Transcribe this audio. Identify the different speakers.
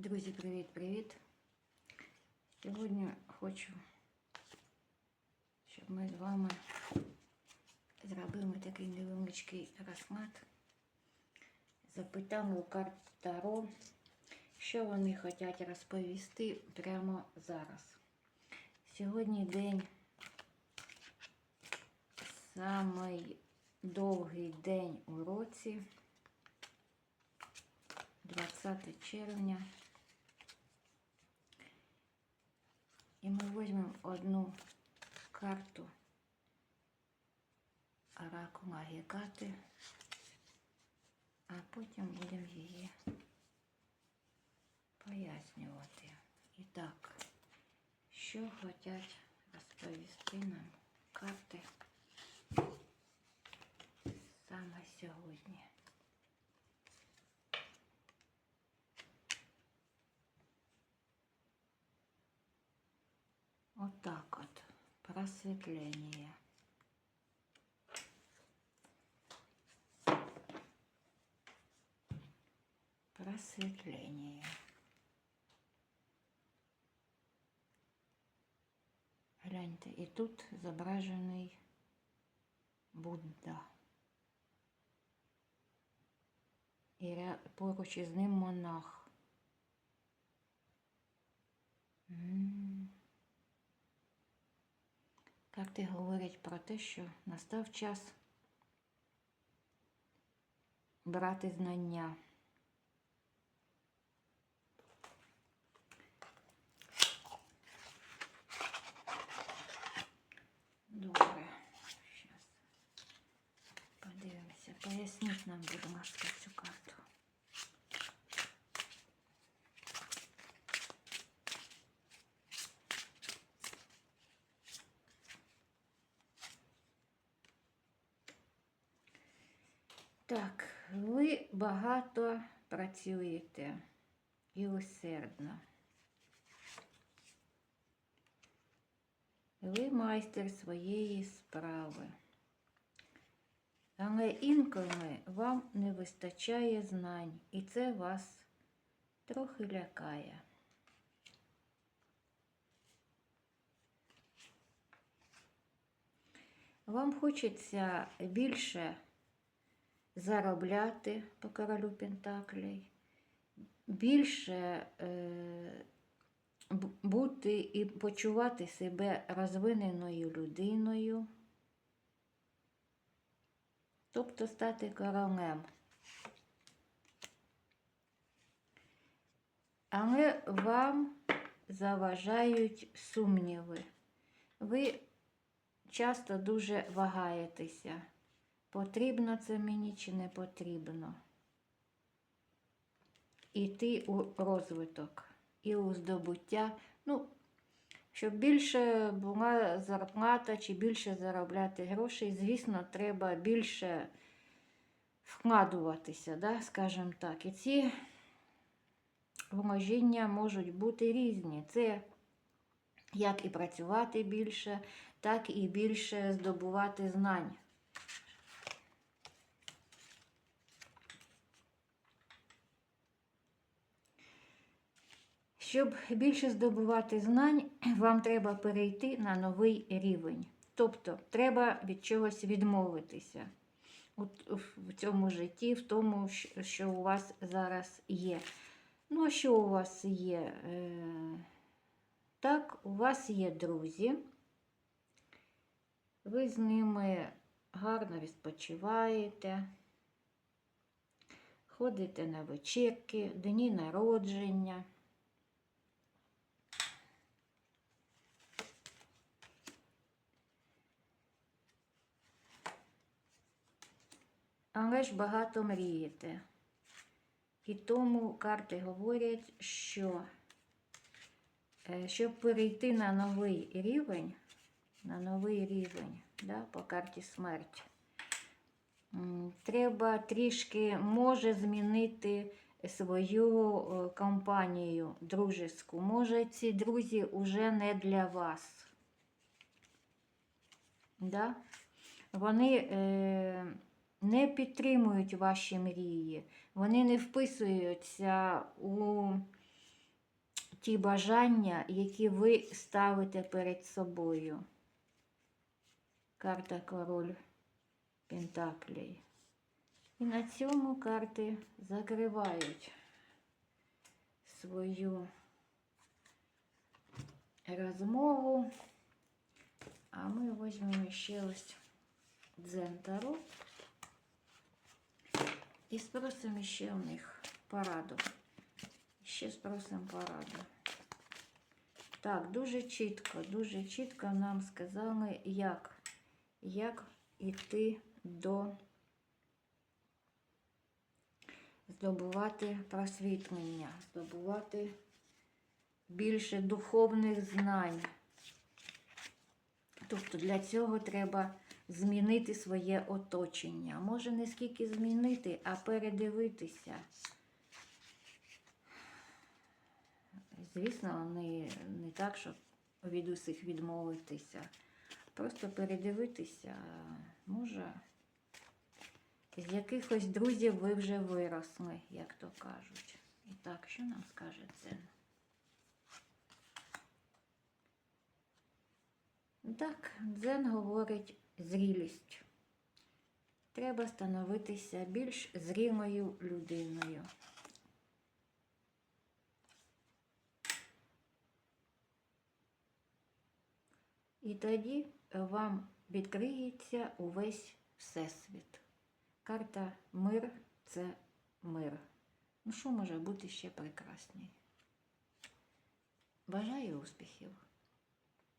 Speaker 1: Друзі, привіт-привіт! Сьогодні хочу, щоб ми з вами зробили такий невеличкий розклад. Запитаємо у карт Таро, що вони хочуть розповісти прямо зараз. Сьогодні день, самий довгий день у році. 20 червня. І ми візьмемо одну карту оракула Гекати, а потім будемо її пояснювати. І так, що хочуть розповісти нам карти саме сьогодні. Вот так вот. Просветление. Просветление. Гляньте, і тут зображений Будда. Ря- поруч із ним монах. Карти говорять про те, що настав час брати знання. Добре. Зараз подивимося. Поясніть нам, будь ласка, цю карту. Так, ви багато працюєте і усердно. Ви майстер своєї справи. Але інколи вам не вистачає знань, і це вас трохи лякає. Вам хочеться більше заробляти по королю Пентаклей, більше е, бути і почувати себе розвиненою людиною, тобто стати королем. Але вам заважають сумніви. Ви часто дуже вагаєтеся. Потрібно це мені чи не потрібно? Іти у розвиток і у здобуття. Ну, щоб більше була зарплата чи більше заробляти грошей, звісно, треба більше вкладуватися, да, скажімо так. І ці вложення можуть бути різні. Це як і працювати більше, так і більше здобувати знань. Щоб більше здобувати знань, вам треба перейти на новий рівень. Тобто треба від чогось відмовитися в цьому житті, в тому, що у вас зараз є. Ну, а що у вас є? Е, Так, у вас є друзі. Ви з ними гарно відпочиваєте, ходите на вечірки, дні народження. Але ж багато мрієте. І тому карти говорять, що е, щоб перейти на новий рівень, на новий рівень да, по карті смерть, треба трішки може змінити свою е, компанію дружеську. Може, ці друзі вже не для вас. Да? Вони е, не підтримують ваші мрії, вони не вписуються у ті бажання, які ви ставите перед собою. Карта король Пентаклей. І на цьому карти закривають свою розмову. А ми візьмемо ще ось дзен Таро і спросимо ще у них пораду. Ще спросимо пораду. Так, дуже чітко, дуже чітко нам сказали, як, як йти до здобувати просвітлення, здобувати більше духовних знань. Тобто для цього треба змінити своє оточення. Може не скільки змінити, а передивитися. Звісно, не, не так, щоб від усіх відмовитися. Просто передивитися, може, з якихось друзів ви вже виросли, як то кажуть. І так, що нам скаже це? Так, дзен говорить зрілість. Треба становитися більш зрілою людиною. І тоді вам відкриється увесь всесвіт. Карта мир це мир. Ну що може бути ще прекрасніше? Бажаю успіхів!